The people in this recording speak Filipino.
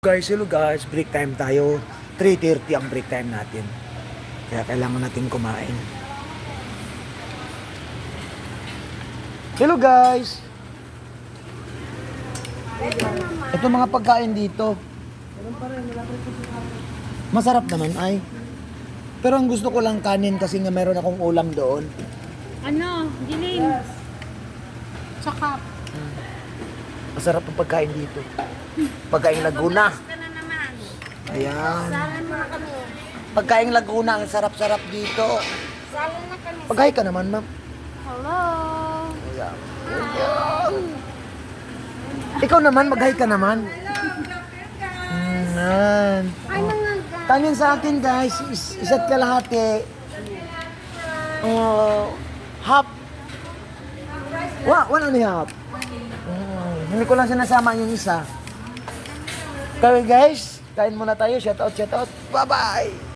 Guys, hello guys, break time tayo. 3.30 ang break time natin. Kaya kailangan natin kumain. Hello guys! Ito mga pagkain dito. Masarap naman ay. Pero ang gusto ko lang kanin kasi nga meron akong ulam doon. Ano? Dilim. Tsaka, Masarap ang pagkain dito. Pagkain Laguna. Ayan. Sala na kami. Pagkain Laguna, ang sarap-sarap dito. Sala na kami. Pagkain ka naman, ma'am. Hello. Ayan. Ikaw naman, mag-hi ka naman. Ayan. Kanin sa akin, guys. Is isa't kalahati. Oh, half. Wa, one and a half. Hindi ko lang sinasama yung isa. Kaya guys, kain muna tayo. Shout out, shout out. Bye-bye.